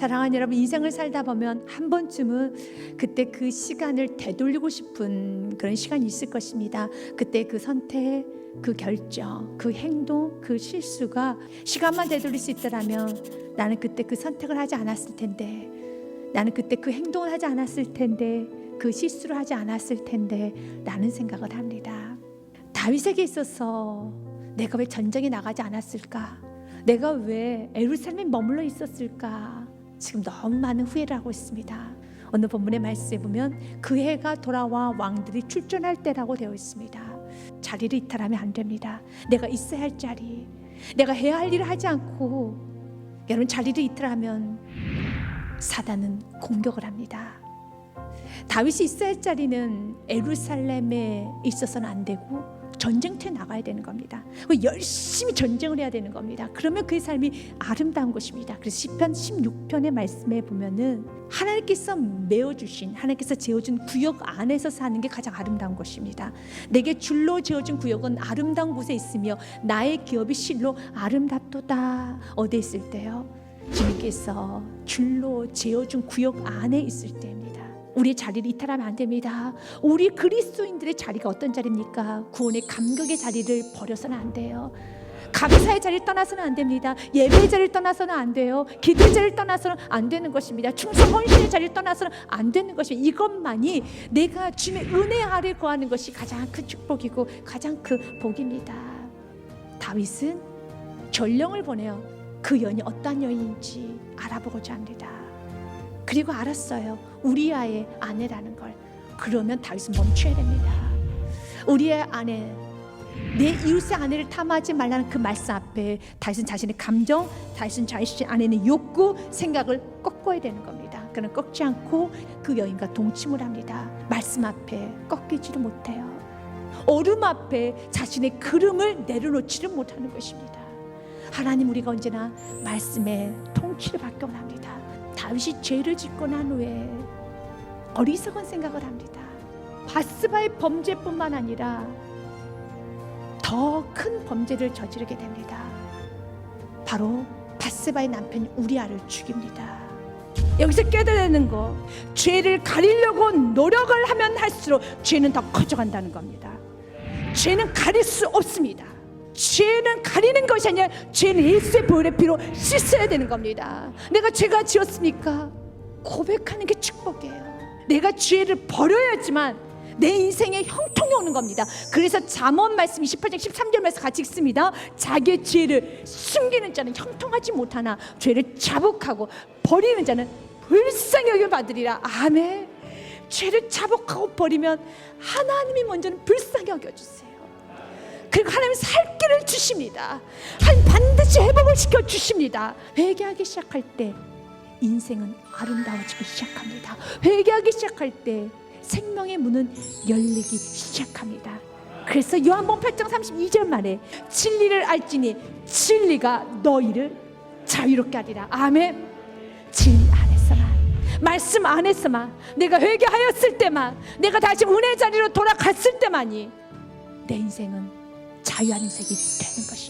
사랑하는 여러분 인생을 살다 보면 한 번쯤은 그때 그 시간을 되돌리고 싶은 그런 시간이 있을 것입니다. 그때 그 선택, 그 결정, 그 행동, 그 실수가 시간만 되돌릴 수 있더라면 나는 그때 그 선택을 하지 않았을 텐데 나는 그때 그 행동을 하지 않았을 텐데 그 실수를 하지 않았을 텐데 라는 생각을 합니다. 다윗에게 있어서 내가 왜 전쟁에 나가지 않았을까? 내가 왜 에루살렘에 머물러 있었을까? 지금 너무 많은 후회를 하고 있습니다. 오늘 본문의 말씀에 보면 그 해가 돌아와 왕들이 출전할 때라고 되어 있습니다. 자리를 이탈하면 안 됩니다. 내가 있어야 할 자리, 내가 해야 할 일을 하지 않고 여러분 자리를 이탈하면 사단은 공격을 합니다. 다윗이 있어야 할 자리는 에루살렘에 있어서는 안 되고 전쟁터에 나가야 되는 겁니다. 열심히 전쟁을 해야 되는 겁니다. 그러면 그의 삶이 아름다운 것입니다. 그래서 시편 16편의 말씀에 보면은 하나님께서 메어 주신 하나님께서 재어준 구역 안에서 사는 게 가장 아름다운 것입니다. 내게 줄로 재어준 구역은 아름다운 곳에 있으며 나의 기업이 실로 아름답도다. 어디 있을 때요? 주님께서 줄로 재어 준 구역 안에 있을 때입니다. 우리의 자리를 이탈하면 안 됩니다. 우리 그리스도인들의 자리가 어떤 자리입니까? 구원의 감격의 자리를 버려서는 안 돼요. 감사의 자리를 떠나서는 안 됩니다. 예배의 자리를 떠나서는 안 돼요. 기도의 자리를 떠나서는 안 되는 것입니다. 충성 헌신의 자리를 떠나서는 안 되는 것입니다. 이것만이 내가 주님의 은혜 아래 거하는 것이 가장 큰 축복이고 가장 큰 복입니다. 다윗은 전령을 보내어 그 여인이 어떠한 여인인지 알아보고자 합니다. 그리고 알았어요. 우리아의 아내라는 걸. 그러면 다윗은 멈춰야 됩니다. 우리의 아내, 내 이웃의 아내를 탐하지 말라는 그 말씀 앞에 다윗은 자신의 감정, 다윗은 자신의 아내의 욕구, 생각을 꺾어야 되는 겁니다. 그는 꺾지 않고 그 여인과 동침을 합니다. 말씀 앞에 꺾이지를 못해요. 얼음 앞에 자신의 그름을 내려놓지를 못하는 것입니다. 하나님 우리가 언제나 말씀에 통치를 받기 원합니다. 다윗이 죄를 짓고 난 후에 어리석은 생각을 합니다. 바스바의 범죄뿐만 아니라 더 큰 범죄를 저지르게 됩니다. 바로 바스바의 남편 우리아를 죽입니다. 여기서 깨달아야 되는 거 죄를 가리려고 노력을 하면 할수록 죄는 더 커져간다는 겁니다. 죄는 가릴 수 없습니다. 죄는 가리는 것이 아니라 죄는 예수의 보혈의 피로 씻어야 되는 겁니다. 내가 죄가 지었습니까? 고백하는 게 축복이에요. 내가 죄를 버려야지만 내 인생에 형통이 오는 겁니다. 그래서 잠언 말씀 28장 13절 말씀 같이 읽습니다. 자기의 죄를 숨기는 자는 형통하지 못하나 죄를 자복하고 버리는 자는 불쌍히 여김 받으리라. 아멘. 죄를 자복하고 버리면 하나님이 먼저는 불쌍히 여겨 주세요. 그리고 하나님 살 길을 주십니다. 하나님 반드시 회복을 시켜 주십니다. 회개하기 시작할 때 인생은 아름다워지기 시작합니다. 회개하기 시작할 때 생명의 문은 열리기 시작합니다. 그래서 요한복음 8장 32절 말에 진리를 알지니 진리가 너희를 자유롭게 하리라. 아멘. 진리 안에서만 말씀 안에서만 내가 회개하였을 때만 내가 다시 은혜 자리로 돌아갔을 때만이 내 인생은 자유한 인생이 되는 것입니다.